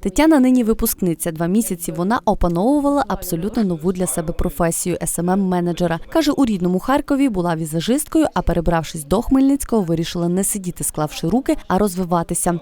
Тетяна нині випускниця. Два місяці вона опановувала абсолютно нову для себе професію СММ менеджера. каже, у рідному Харкові була візажисткою, а перебравшись до Хмельницького, вирішила не сидіти, склавши руки, а розвиватися.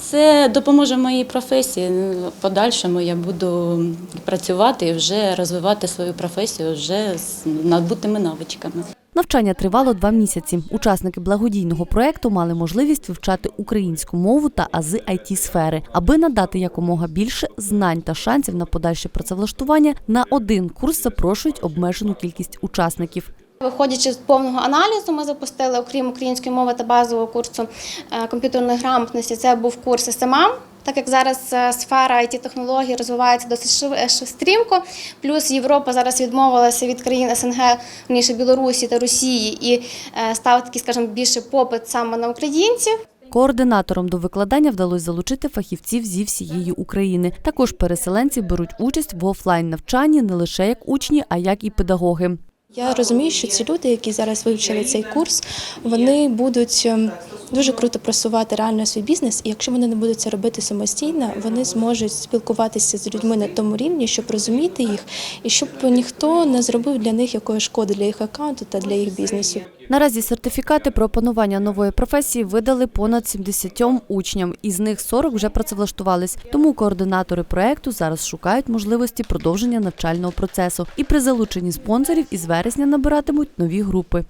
Це допоможе моїй професії. В Подальшому я буду працювати і вже розвивати свою професію вже з набутими навичками. Навчання тривало два місяці. Учасники благодійного проекту мали можливість вивчати українську мову та ази it сфери, аби надати якомога більше знань та шансів на подальше працевлаштування. На один курс запрошують обмежену кількість учасників. Виходячи з повного аналізу, ми запустили, окрім української мови та базового курсу е, комп'ютерної грамотності, це був курс СММ. Так як зараз е, сфера it технологій розвивається досить е, стрімко, плюс Європа зараз відмовилася від країн СНГ, раніше Білорусі та Росії, і став такий, скажімо, більше попит саме на українців. Координатором до викладання вдалося залучити фахівців зі всієї України. Також переселенці беруть участь в офлайн навчанні не лише як учні, а як і педагоги. Я розумію, що ці люди, які зараз вивчили цей курс, вони будуть ем, дуже круто просувати реально свій бізнес. І якщо вони не будуть це робити самостійно, вони зможуть спілкуватися з людьми на тому рівні, щоб розуміти їх, і щоб ніхто не зробив для них якої шкоди для їх аккаунту та для їх бізнесу. Наразі сертифікати про опанування нової професії видали понад 70 учням, із них 40 вже працевлаштувались. Тому координатори проекту зараз шукають можливості продовження навчального процесу і при залученні спонсорів із вересня набиратимуть нові групи.